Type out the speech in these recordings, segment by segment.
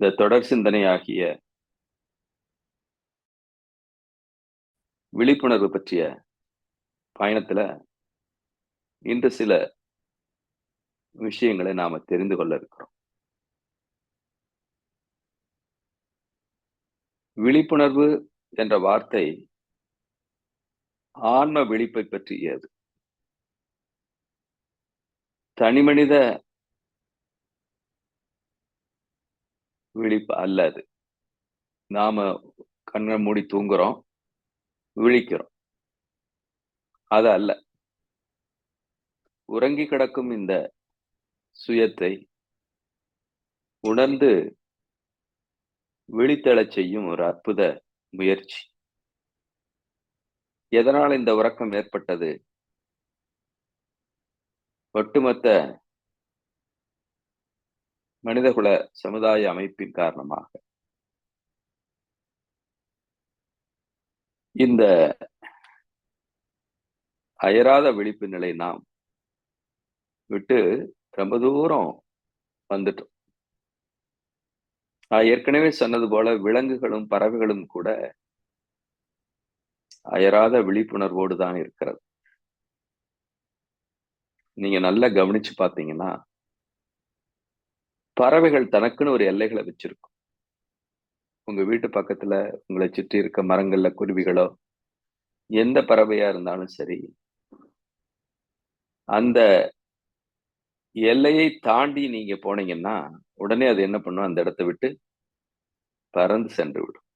இந்த தொடர் சிந்தனையாகிய விழிப்புணர்வு பற்றிய பயணத்துல இன்று சில விஷயங்களை நாம தெரிந்து கொள்ள இருக்கிறோம். விழிப்புணர்வு என்ற வார்த்தை ஆன்ம விழிப்பை பற்றியது. தனிமனித விழிப்பு அல்ல அது. நாம கண்ணை மூடி தூங்குறோம் விழிக்கிறோம். அது அல்ல. உறங்கி கிடக்கும் இந்த சுயத்தை உணர்ந்து விழித்தெழச் செய்யும் ஒரு அற்புத முயற்சி. எதனால் இந்த உறக்கம் ஏற்பட்டது? ஒட்டுமொத்த மனிதகுல சமுதாய அமைப்பின் காரணமாக. இந்த அயராத விழிப்பு நிலை நாம் விட்டு ரொம்ப தூரம் வந்துட்டோம். நான் ஏற்கனவே சொன்னது போல விலங்குகளும் பறவைகளும் கூட அயராத விழிப்புணர்வோடு தான் இருக்கிறது. நீங்க நல்லா கவனிச்சு பார்த்தீங்கன்னா பறவைகள் தனக்குன்னு ஒரு எல்லைகளை வச்சிருக்கும். உங்க வீட்டு பக்கத்துல உங்களை சுற்றி இருக்க மரங்கள்ல குருவிகளோ எந்த பறவையா இருந்தாலும் சரி அந்த எல்லையை தாண்டி நீங்க போனீங்கன்னா உடனே அது என்ன பண்ணும்? அந்த இடத்தை விட்டு பறந்து சென்று விடும்.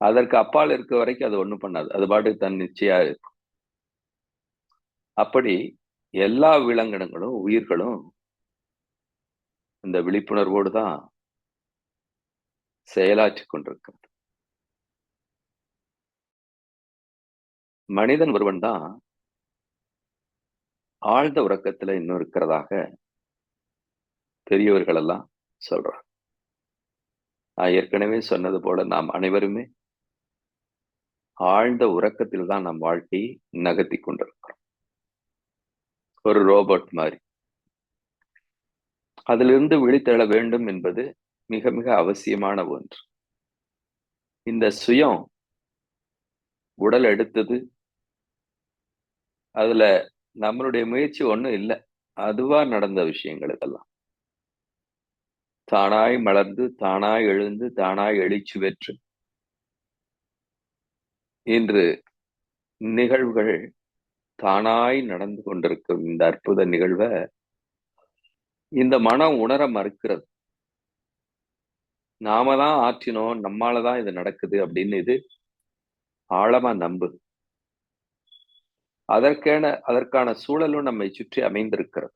அதற்கு அப்பால் இருக்க வரைக்கும் அது ஒண்ணும் பண்ணாது. அது பாட்டுக்கு தன் நிச்சயா இருக்கும். அப்படி எல்லா விலங்கினங்களும் உயிர்களும் இந்த விழிப்புணர்வோடு தான் செயலாற்றி கொண்டிருக்கிறது. மனிதன் ஒருவன் தான் ஆழ்ந்த உறக்கத்துல இன்னும் இருக்கிறதாக பெரியவர்கள் எல்லாம் சொல்றாங்க. நான் ஏற்கனவே சொன்னது போல நாம் அனைவருமே ஆழ்ந்த உறக்கத்தில் தான் நம் வாழ்க்கையை நகர்த்தி கொண்டிருக்கிறோம். ஒரு ரோபோட் மாதிரி. அதிலிருந்து விழித்தெழ வேண்டும் என்பது மிக மிக அவசியமான ஒன்று. இந்த சுயம் உடல் எடுத்தது. அதுல நம்மளுடைய முயற்சி ஒண்ணும் இல்லை. அதுவா நடந்த விஷயங்கள் இதெல்லாம். தானாய் மலர்ந்து தானாய் எழுந்து தானாய் எழுச்சி பெற்று. இன்று நிகழ்வுகள் தானாய் நடந்து கொண்டிருக்கும் இந்த அற்புத நிகழ்வை இந்த மனம் உணர மறுக்கிறது. நாம தான் ஆற்றினோம் நம்மாலதான் இது நடக்குது அப்படின்னு இது ஆழமா நம்புது. அதற்கான அதற்கான சூழலும் நம்மை சுற்றி அமைந்திருக்கிறது.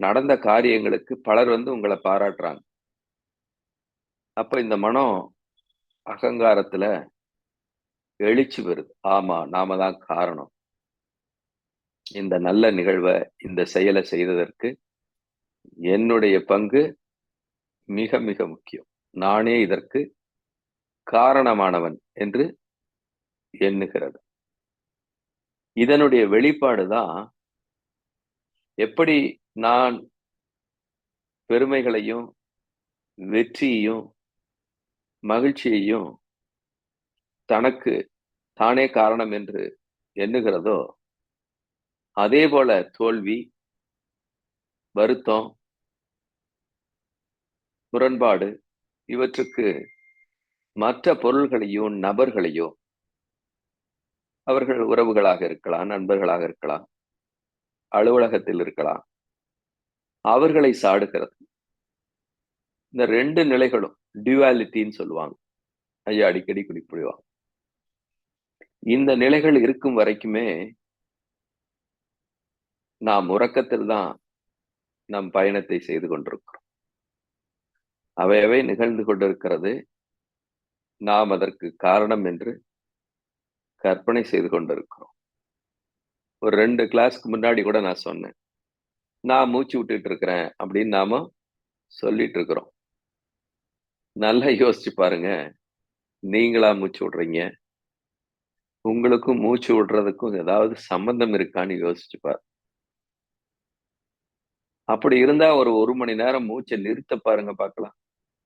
நடந்த காரியங்களுக்கு பலர் வந்து உங்களை பாராட்டுறாங்க. அப்ப இந்த மனம் அகங்காரத்துல எழுச்சி வருது. ஆமா நாம தான் காரணம். இந்த நல்ல நிகழ்வை இந்த செயலை செய்ததற்கு என்னுடைய பங்கு மிக மிக முக்கியம். நானே இதற்கு காரணமானவன் என்று எண்ணுகிறது. இதனுடைய வெளிப்பாடு தான் எப்படி நான் பெருமைகளையும் வெற்றியையும் மகிழ்ச்சியையும் தனக்கு தானே காரணம் என்று எண்ணுகிறதோ அதே போல தோல்வி வருத்தம் முரண்பாடு இவற்றுக்கு மற்ற பொருள்களையும் நபர்களையும் அவர்கள் உறவுகளாக இருக்கலாம் நண்பர்களாக இருக்கலாம் அலுவலகத்தில் இருக்கலாம் அவர்களை சாடுகிறது. இந்த ரெண்டு நிலைகளும் டியூவாலிட்டின்னு சொல்லுவாங்க. ஐயா அடிக்கடி குடிப்பிடுவாங்க இந்த நிலைகள் இருக்கும் வரைக்குமே நாம் உறக்கத்தில் தான் நம் பயணத்தை செய்து கொண்டிருக்கிறோம். அவையவை நிகழ்ந்து கொண்டிருக்கிறது. நாம் அதற்கு காரணம் என்று கற்பனை செய்து கொண்டிருக்கிறோம். ஒரு ரெண்டு கிளாஸ்க்கு முன்னாடி கூட நான் சொன்னேன். நான் மூச்சு விட்டுட்டு இருக்கிறேன் அப்படின்னு நாம சொல்லிட்டு இருக்கிறோம். நல்லா யோசிச்சு பாருங்க. நீங்களா மூச்சு விடுறீங்க? உங்களுக்கும் மூச்சு விடுறதுக்கும் ஏதாவது சம்பந்தம் இருக்கான்னு யோசிச்சு பாரு அப்படி இருந்தா ஒரு ஒரு மணி நேரம் மூச்சை நிறுத்த பாருங்க பார்க்கலாம்.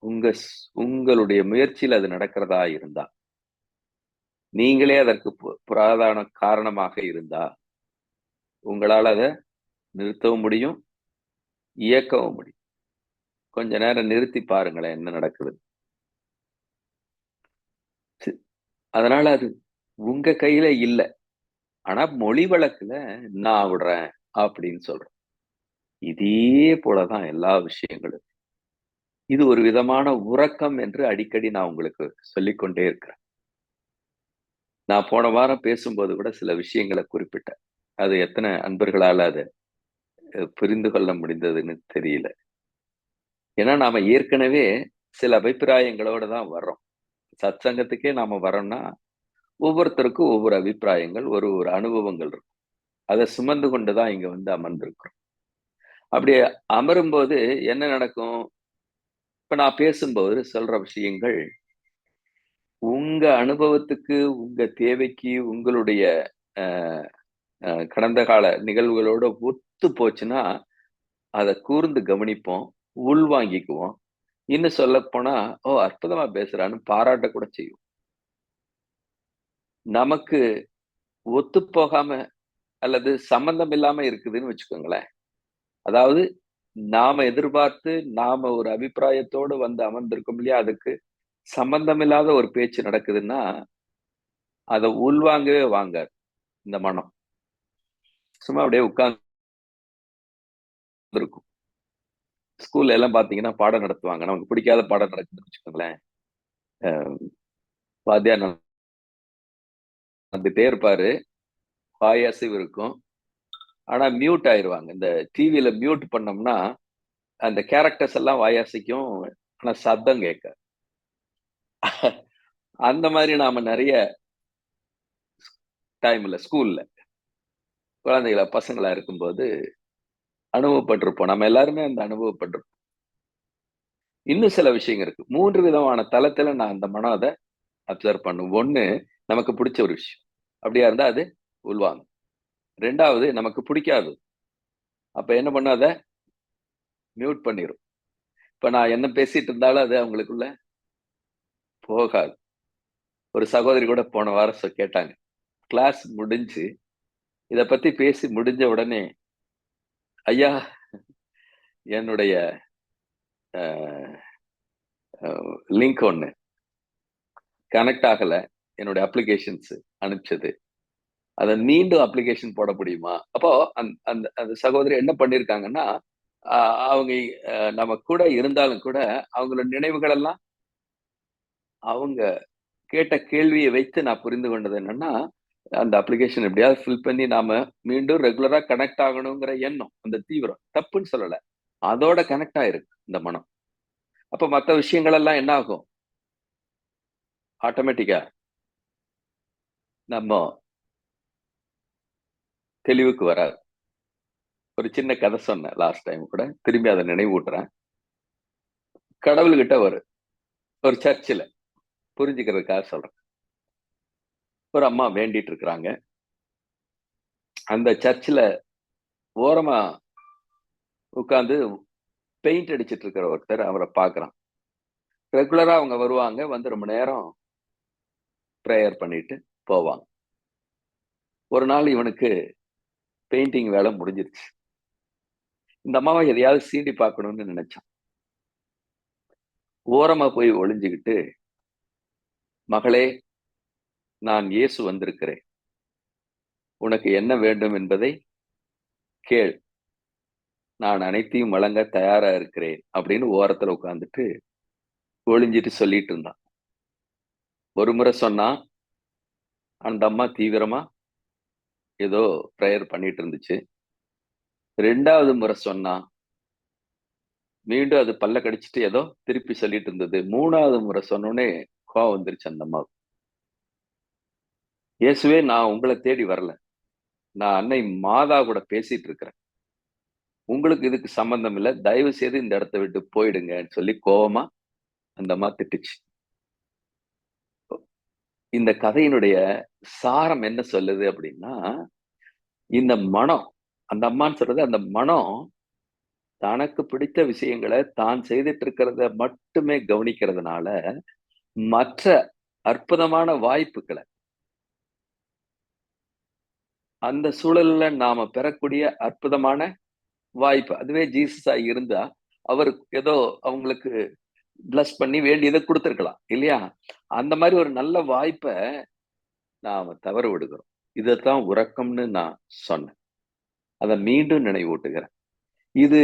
உங்க உங்களுடைய முயற்சியில் அது நடக்கிறதா இருந்தா. நீங்களே அதற்கு புராதான காரணமாக இருந்தா. உங்களால் அதை நிறுத்தவும் முடியும் இயக்கவும் முடியும். கொஞ்ச நேரம் நிறுத்தி பாருங்களேன் என்ன நடக்குது. அதனால அது உங்க கையில இல்லை. ஆனா மொழி வழக்குல நான் விடுறேன் அப்படின்னு சொல்றேன். இதே போலதான் எல்லா விஷயங்களும். இது ஒரு விதமான உறக்கம் என்று அடிக்கடி நான் உங்களுக்கு சொல்லிக்கொண்டே இருக்கிறேன். நான் போன வாரம் பேசும்போது கூட சில விஷயங்களை குறிப்பிட்டேன். அது எத்தனை அன்பர்களால் அதை புரிந்து கொள்ள முடிந்ததுன்னு தெரியல. ஏன்னா நாம ஏற்கனவே சில அபிப்பிராயங்களோட தான் வர்றோம். சத் சங்கத்துக்கே நாம வரோம்னா ஒவ்வொருத்தருக்கும் ஒவ்வொரு அபிப்பிராயங்கள் ஒரு ஒரு அனுபவங்கள் இருக்கும். அதை சுமந்து கொண்டு தான் இங்க வந்து அமர்ந்திருக்கிறோம். அப்படி அமரும்போது என்ன நடக்கும்? இப்ப நான் பேசும்போது சொல்ற விஷயங்கள் உங்க அனுபவத்துக்கு உங்க தேவைக்கு உங்களுடைய கடந்த கால நிகழ்வுகளோட ஒத்து போச்சுன்னா அதை கூர்ந்து கவனிப்போம் உள்வாங்கிக்குவோம். இன்னும் சொல்ல போனா ஓ அற்புதமா பேசுறான்னு பாராட்ட கூட செய்வோம். நமக்கு ஒத்து போகாம அல்லது சம்பந்தம் இல்லாம இருக்குதுன்னு வச்சுக்கோங்களேன். அதாவது நாம எதிர்பார்த்து நாம ஒரு அபிப்பிராயத்தோடு வந்து அமர்ந்திருக்கோம் இல்லையா? அதுக்கு சம்பந்தமில்லாத ஒரு பேச்சு நடக்குதுன்னா அதை உள்வாங்கவே வாங்காது இந்த மனம். சும்மா அப்படியே உட்கார்ந்து இருக்கும் ஸ்கூல்ல எல்லாம் பாத்தீங்கன்னா பாடம் நடத்துவாங்க. நமக்கு பிடிக்காத பாடம் நடக்குதுன்னு வச்சுக்கோங்களேன். வாத்தியார் நடந்துட்டே இருப்பாரு. வாயசைவு இருக்கும். ஆனா மியூட் ஆயிடுவாங்க இந்த டிவியில மியூட் பண்ணோம்னா அந்த கேரக்டர்ஸ் எல்லாம் வாயாசிக்கும் ஆனால் சத்தம் கேட்க அந்த மாதிரி நாம நிறைய டைமில் ஸ்கூல்ல குழந்தைகள பசங்களா இருக்கும்போது அனுபவப்பட்டிருப்போம். நம்ம எல்லாருமே அந்த அனுபவப்பட்டிருப்போம். இன்னும் சில விஷயங்கள் இருக்கு. மூன்று விதமான தளத்துல நான் அந்த மனம் அதை அப்சர்வ் பண்ணும் ஒன்று நமக்கு பிடிச்ச ஒரு விஷயம். அப்படியா இருந்தால் அது உள்வாங்க ரெண்டாவது நமக்கு பிடிக்காது. அப்போ என்ன பண்ணாத மியூட் பண்ணிடும் இப்போ நான் என்ன பேசிட்டு இருந்தாலும் அது அவங்களுக்குள்ள போகாது. ஒரு சகோதரி கூட போன வாரம் கேட்டாங்க. கிளாஸ் முடிஞ்சு இதை பற்றி பேசி முடிஞ்ச உடனே ஐயா என்னுடைய லிங்க் ஒன்று கனெக்ட் ஆகலை. என்னுடைய அப்ளிகேஷன்ஸ் அனுப்பிச்சது. அதை மீண்டும் அப்ளிகேஷன் போட முடியுமா? அப்போ அந்த அந்த சகோதரி என்ன பண்ணியிருக்காங்கன்னா அவங்க நம்ம கூட இருந்தாலும் கூட அவங்களோட நினைவுகள் எல்லாம் அவங்க கேட்ட கேள்வியை வைத்து நான் புரிந்து கொண்டது என்னன்னா அந்த அப்ளிகேஷன் எப்படியாவது ஃபில் பண்ணி நாம மீண்டும் ரெகுலரா கனெக்ட் ஆகணுங்கிற எண்ணம் அந்த தீவிரம். தப்புன்னு சொல்லலை. அதோட கனெக்ட் ஆயிருக்கு இந்த மனம். அப்ப மற்ற விஷயங்கள் எல்லாம் என்ன ஆகும் ஆட்டோமேட்டிக்கா நம்ம தெளிவுக்கு வராது. ஒரு சின்ன கதை சொன்னேன் லாஸ்ட் டைம் கூட. திரும்பி அதை நினைவூட்டுறேன். கடவுள்கிட்ட ஒரு ஒரு சர்ச்சில் புரிஞ்சுக்கிறதுக்காக சொல்கிறேன் ஒரு அம்மா வேண்டிட்டு இருக்கிறாங்க. அந்த சர்ச்சில் ஓரமா உட்காந்து பெயிண்ட் அடிச்சிட்டு இருக்கிற ஒருத்தர் அவரை பார்க்குறான். ரெகுலராக அவங்க வருவாங்க. வந்து ரொம்ப நேரம் ப்ரேயர் பண்ணிட்டு போவாங்க. ஒரு நாள் இவனுக்கு பெயிண்டிங் வேலை முடிஞ்சிருச்சு. இந்த அம்மாவை எதையாவது சீண்டி பார்க்கணும்னு நினைச்சான். ஓரமா போய் ஒளிஞ்சுக்கிட்டு மகளே நான் இயேசு வந்திருக்கிறேன். உனக்கு என்ன வேண்டும் என்பதை கேள். நான் அனைத்தையும் வழங்க தயாரா இருக்கிறேன். அப்படின்னு ஓரத்துல உட்காந்துட்டு ஒளிஞ்சிட்டு சொல்லிட்டு இருந்தான். ஒரு முறை சொன்னா அந்த அம்மா தீவிரமா ஏதோ ப்ரேயர் பண்ணிட்டு இருந்துச்சு ரெண்டாவது முறை சொன்னா மீண்டும் அது பல்ல கடிச்சிட்டு ஏதோ திருப்பி சொல்லிட்டு இருந்தது மூணாவது முறை சொன்னோடனே கோவம் வந்துருச்சு அந்த அம்மாவுக்கு. இயேசுவே நான் உங்களை தேடி வரல. நான் அன்னை மாதா கூட பேசிட்டு இருக்கிறேன் உங்களுக்கு இதுக்கு சம்பந்தம் இல்லை. தயவு செய்து இந்த இடத்த விட்டு போயிடுங்கன்னு சொல்லி கோவமா அந்த அம்மா திட்டுச்சு. இந்த கதையினுடைய சாரம் என்ன சொல்லுது அப்படின்னா இந்த மனம் அந்த அம்மான்னு சொல்றது அந்த மனம் தனக்கு பிடித்த விஷயங்களை தான் செய்துட்டு இருக்கிறத மட்டுமே கவனிக்கிறதுனால மற்ற அற்புதமான வாய்ப்புகளை அந்த சூழல்ல நாம பெறக்கூடிய அற்புதமான வாய்ப்பு அதுவே ஜீசஸா இருந்தா அவர் ஏதோ அவங்களுக்கு பிளஸ் பண்ணி வேண்டியதை கொடுத்துருக்கலாம் இல்லையா? அந்த மாதிரி ஒரு நல்ல வாய்ப்பை நாம் தவற விடுகிறோம். இதைத்தான் உறக்கம்னு நான் சொன்னேன். அதை மீண்டும் நினைவூட்டுகிறேன். இது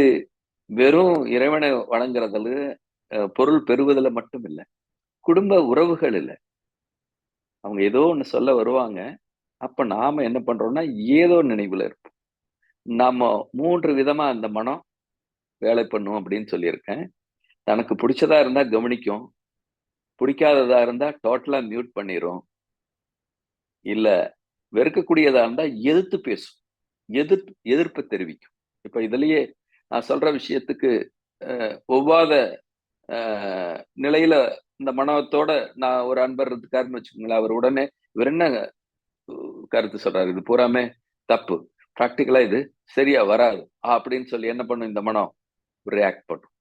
வெறும் இறைவனை வழங்குறதுல பொருள் பெறுவதில் மட்டும் இல்லை குடும்ப உறவுகள் இல்லை. அவங்க ஏதோ ஒன்று சொல்ல வருவாங்க. அப்போ நாம என்ன பண்றோம்னா ஏதோ நினைவில் இருப்போம். நம்ம மூன்று விதமா அந்த மனம் வேலை பண்ணும் அப்படின்னு சொல்லியிருக்கேன். தனக்கு பிடிச்சதா இருந்தா கவனிக்கும். பிடிக்காததா இருந்தா டோட்டலா மியூட் பண்ணிடும் இல்ல வெறுக்கக்கூடியதா இருந்தா எதிர்த்து பேசும். எதிர்ப்பு எதிர்ப்பு தெரிவிக்கும். இப்ப இதுலயே நான் சொல்ற விஷயத்துக்கு ஒவ்வாத நிலையில இந்த மனத்தோட நான் ஒரு அன்பர் இருக்காருன்னு வச்சுக்கோங்களேன் அவர் உடனே இவர் என்ன கருத்து சொல்றாரு? இது பூராமே தப்பு. ப்ராக்டிக்கலா இது சரியா வராது. அப்படின்னு சொல்லி என்ன பண்ணும் இந்த மனம்? ரியாக்ட் பண்ணும்.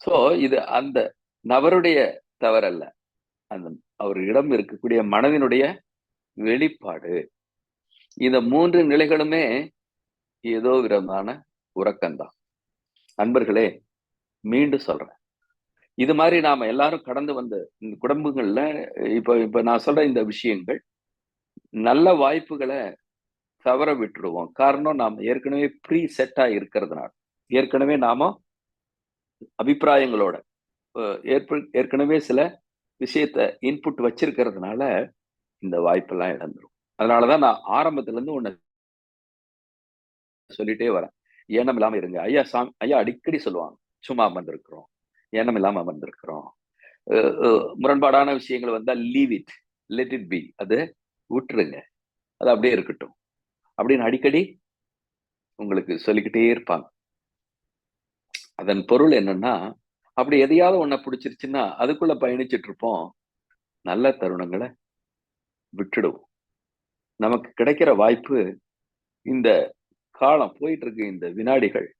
சோ இது அந்த நபருடைய தவறல்ல. அந்த அவரிடம் இருக்கக்கூடிய மனதினுடைய வெளிப்பாடு. இந்த மூன்று நிலைகளுமே ஏதோ விதமான உறக்கம்தான். அன்பர்களே மீண்டும் சொல்றேன். இது மாதிரி நாம எல்லாரும் கடந்து வந்த இந்த குடும்பங்கள்ல இப்ப இப்ப நான் சொல்ற இந்த விஷயங்கள் நல்ல வாய்ப்புகளை தவற விட்டுடுவோம் காரணம் நாம் ஏற்கனவே ப்ரீ செட்டா இருக்கிறதுனால. ஏற்கனவே நாம அபிப்பிராயங்களோட. ஏற்ப ஏற்கனவே சில விஷயத்த இன்புட் வச்சிருக்கிறதுனால இந்த வாய்ப்பெல்லாம் இழந்துரும். அதனாலதான் நான் ஆரம்பத்துல இருந்து உன்னை சொல்லிட்டே வரேன். ஏனம் இல்லாம இருங்க. ஐயா சாமி ஐயா அடிக்கடி சொல்லுவாங்க சும்மா அமர்ந்திருக்கிறோம். ஏனம் இல்லாம அமர்ந்திருக்கிறோம். முரண்பாடான விஷயங்கள் வந்தா leave it let it be அது விட்டுருங்க. அது அப்படியே இருக்கட்டும். அப்படின்னு அடிக்கடி உங்களுக்கு சொல்லிக்கிட்டே இருப்பாங்க. அதன் பொருள் என்னன்னா அப்படி எதையாவது ஒன்ன பிடிச்சிருச்சுன்னா அதுக்குள்ள பயணிச்சுட்டு இருப்போம் நல்ல தருணங்களை விட்டுடுவோம். நமக்கு கிடைக்கிற வாய்ப்பு இந்த காலம் போயிட்டு இருக்கு இந்த வினாடிகள்.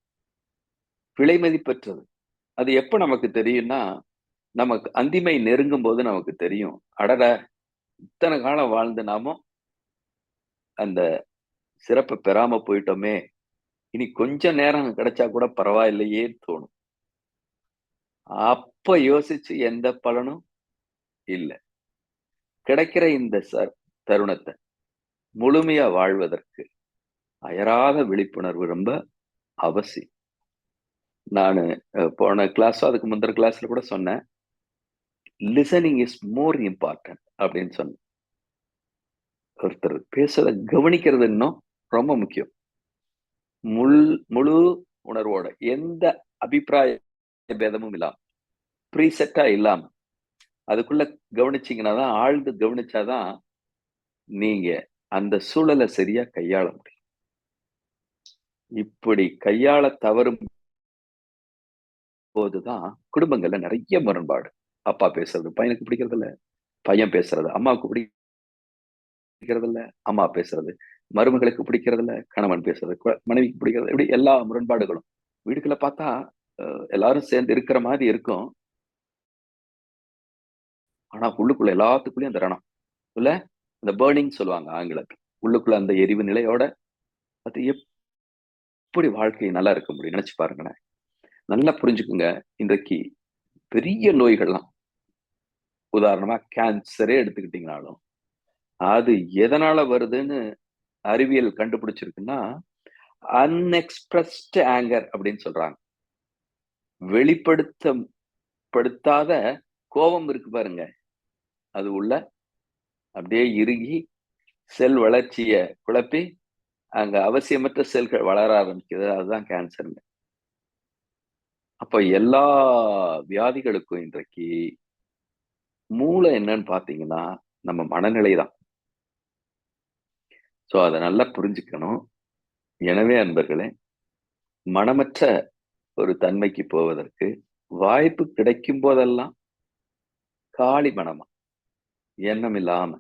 விலை மதிப்பற்றது. அது எப்ப நமக்கு தெரியும்னா நமக்கு அந்திமை நெருங்கும் போது நமக்கு தெரியும். அடட இத்தனை காலம் வாழ்ந்து நாமும் அந்த சிறப்பை பெறாம போயிட்டோமே இனி கொஞ்ச நேரம் கிடைச்சா கூட பரவாயில்லையே தோணும். அப்ப யோசிச்சு எந்த பலனும் இல்லை. கிடைக்கிற இந்த தருணத்தை முழுமையா வாழ்வதற்கு அயராத விழிப்புணர்வு ரொம்ப அவசியம். நான் போன கிளாஸ் அதுக்கு முந்திர கிளாஸ்ல கூட சொன்னேன். லிசனிங் இஸ் மோர் இம்பார்ட்டன்ட் அப்படின்னு சொன்னேன். ஒருத்தர் பேசுறத கவனிக்கிறது இன்னும் ரொம்ப முக்கியம். முள் முழு உணர்வோட எந்த அபிப்பிராய பேதமும் இல்லாம ப்ரீசெட்டா இல்லாம அதுக்குள்ள கவனிச்சிங்கன்னா தான் ஆழ்ந்து கவனிச்சாதான் நீங்க அந்த சூழலை சரியா கையாள முடியும். இப்படி கையாள தவறும் போதுதான் குடும்பங்கள்ல நிறைய முரண்பாடு. அப்பா பேசுறது பையனுக்கு பிடிக்கிறது இல்ல பையன் பேசுறது அம்மாவுக்கு பிடிக்கிறது இல்ல அம்மா பேசுறது. மருமகளுக்கு பிடிக்கிறதுல கணவன் பேசுறது மனைவிக்கு பிடிக்கிறது இப்படி எல்லா முரண்பாடுகளும். வீடுகளை பார்த்தா எல்லாரும் சேர்ந்து இருக்கிற மாதிரி இருக்கும். ஆனா உள்ளுக்குள்ள எல்லாத்துக்குள்ளயும் அந்த ரணம். இல்ல? இந்த பேர்னிங் சொல்லுவாங்க ஆங்கிலத்தில். உள்ளுக்குள்ள அந்த எரிவு நிலையோட அது எப்படி வாழ்க்கை நல்லா இருக்க முடியும்? நினைச்சு பாருங்களேன். நல்லா புரிஞ்சுக்குங்க. இன்றைக்கு பெரிய நோய்கள்லாம். உதாரணமா கேன்சரே எடுத்துக்கிட்டீங்கனாலும் அது எதனால வருதுன்னு அறிவியல் கண்டுபிடிச்சிருக்குன்னா அன்எக்ஸ்பிரஸ்ட் ஆங்கர் அப்படின்னு சொல்றாங்க. வெளிப்படுத்த படுத்தாத கோபம் இருக்கு பாருங்க. அது உள்ள அப்படியே இறுகி செல் வளர்ச்சிய குழப்பி அங்க அவசியமற்ற செல்கள் வளர ஆரம்பிக்குது. அதுதான் கேன்சருங்க அப்ப எல்லா வியாதிகளுக்கும் இன்றைக்கு மூளை என்னன்னு பாத்தீங்கன்னா நம்ம மனநிலை தான். ஸோ அதை நல்லா புரிஞ்சுக்கணும். எனவே அன்பர்களே மனமற்ற ஒரு தன்மைக்கு போவதற்கு வாய்ப்பு கிடைக்கும் போதெல்லாம் காளி மனமா எண்ணம் இல்லாம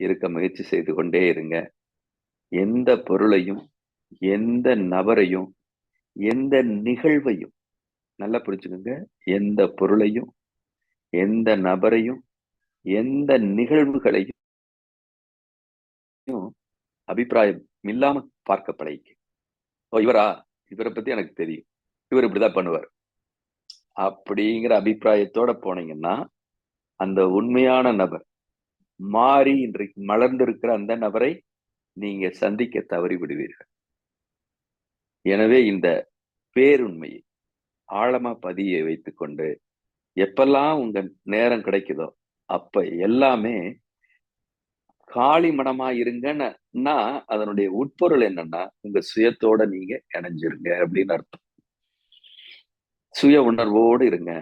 இருக்க முயற்சி செய்து கொண்டே இருங்க. எந்த பொருளையும் எந்த நபரையும் எந்த நிகழ்வையும் நல்லா புரிஞ்சுக்கோங்க. எந்த பொருளையும் எந்த நபரையும் எந்த நிகழ்வுகளையும் அபிப்பிராயம் இல்லாம பார்க்க பழகி ஓ இவரா? இவரை பத்தி எனக்கு தெரியும். இவர் இப்படிதான் பண்ணுவார். அப்படிங்கிற அபிப்பிராயத்தோட போனீங்கன்னா அந்த உண்மையான நபர் மாறி இன்றைக்கு மலர்ந்திருக்கிற அந்த நபரை நீங்க சந்திக்க தவறி விடுவீர்கள் எனவே இந்த பேருண்மையை ஆழமா பதிய வைத்துக்கொண்டு எப்பெல்லாம் உங்க நேரம் கிடைக்குதோ அப்ப எல்லாமே காளி மனமா இருங்கன்னு அதனுடைய உட்பொருள் என்னன்னா உங்க சுயத்தோட நீங்க இணைஞ்சிருங்க அப்படின்னு அர்த்தம். சுய உணர்வோடு இருங்க.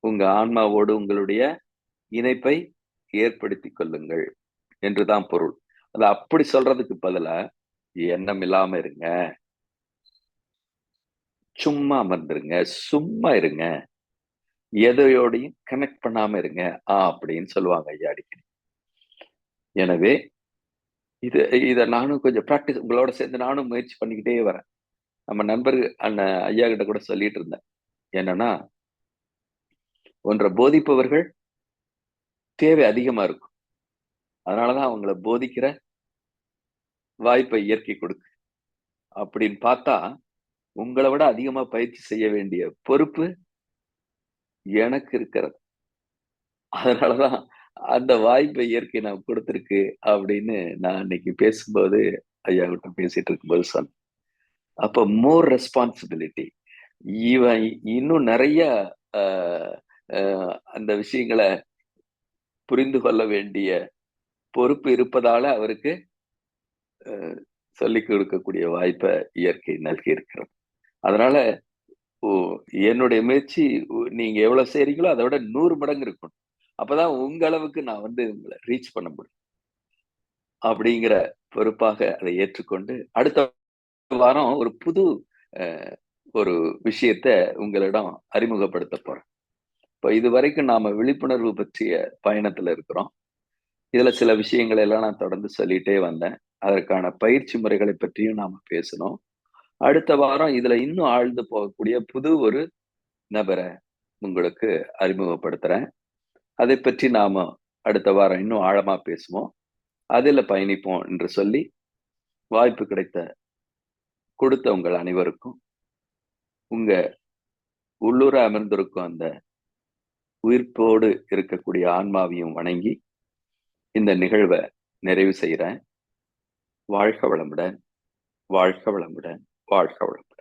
உங்க ஆன்மாவோடு உங்களுடைய இணைப்பை ஏற்படுத்தி கொள்ளுங்கள் என்றுதான் பொருள். அது அப்படி சொல்றதுக்கு பதிலா எண்ணம் இல்லாம இருங்க. சும்மா அமர்ந்துருங்க. சும்மா இருங்க. எதையோடையும் கனெக்ட் பண்ணாம இருங்க. ஆ அப்படின்னு சொல்லுவாங்க ஐயா அடிக்கடி. எனவே இது இதை நானும் கொஞ்சம் ப்ராக்டிஸ் உங்களோட சேர்ந்து நானும் முயற்சி பண்ணிக்கிட்டே வரேன். நம்ம நண்பர் அண்ணன் ஐயா கிட்ட கூட சொல்லிட்டு இருந்தேன். என்னன்னா ஒன்றை போதிப்பவர்கள் தேவை அதிகமா இருக்கும். அதனாலதான் அவங்கள போதிக்கிற வாய்ப்பை இயற்கை கொடுக்கு. அப்படின்னு பார்த்தா உங்களை விட அதிகமா பயிற்சி செய்ய வேண்டிய பொறுப்பு எனக்கு இருக்கிறது. அதனாலதான் அந்த வாய்ப்பை இயற்கை நான் கொடுத்துருக்கு அப்படின்னு நான் இன்னைக்கு பேசும்போது ஐயா கிட்ட பேசிட்டு இருக்கும்போது சொன்னேன். அப்ப மோர் ரெஸ்பான்சிபிலிட்டி இவன் இன்னும் நிறைய அந்த விஷயங்களை புரிந்து கொள்ள வேண்டிய பொறுப்பு இருப்பதால அவருக்கு சொல்லிக் கொடுக்கக்கூடிய வாய்ப்பை இயற்கை நல்கி இருக்கிறது அதனால என்னுடைய முயற்சி நீங்க எவ்வளவு செய்றீங்களோ அதை விட நூறு மடங்கு இருக்கணும். அப்பதான் உங்க அளவுக்கு நான் வந்து உங்களை ரீச் பண்ண முடியும். அப்படிங்கிற பொறுப்பாக அதை ஏற்றுக்கொண்டு அடுத்த வாரம் ஒரு புது ஒரு விஷயத்த உங்களிடம் அறிமுகப்படுத்த போறேன். இப்போ இது வரைக்கும் நாம விழிப்புணர்வு பற்றிய பயணத்துல இருக்கிறோம். இதுல சில விஷயங்களை எல்லாம் நான் தொடர்ந்து சொல்லிட்டே வந்தேன். அதற்கான பயிற்சி முறைகளை பற்றியும் நாம பேசணும். அடுத்த வாரம் இதுல இன்னும் ஆழ்ந்து போகக்கூடிய புது ஒரு நபரை உங்களுக்கு அறிமுகப்படுத்துறேன். அதை பற்றி நாம அடுத்த வாரம் இன்னும் ஆழமா பேசுவோம். அதில் பயணிப்போம் என்று சொல்லி வாய்ப்பு கிடைத்த கொடுத்த உங்கள் அனைவருக்கும் உங்க உள்ளூர அமர்ந்திருக்கும் அந்த உயிர்ப்போடு இருக்கக்கூடிய ஆன்மாவையும் வணங்கி இந்த நிகழ்வை நிறைவு செய்கிறேன். வாழ்க வளமுடன் வாழ்க வளமுடன் வாழ்க வளம்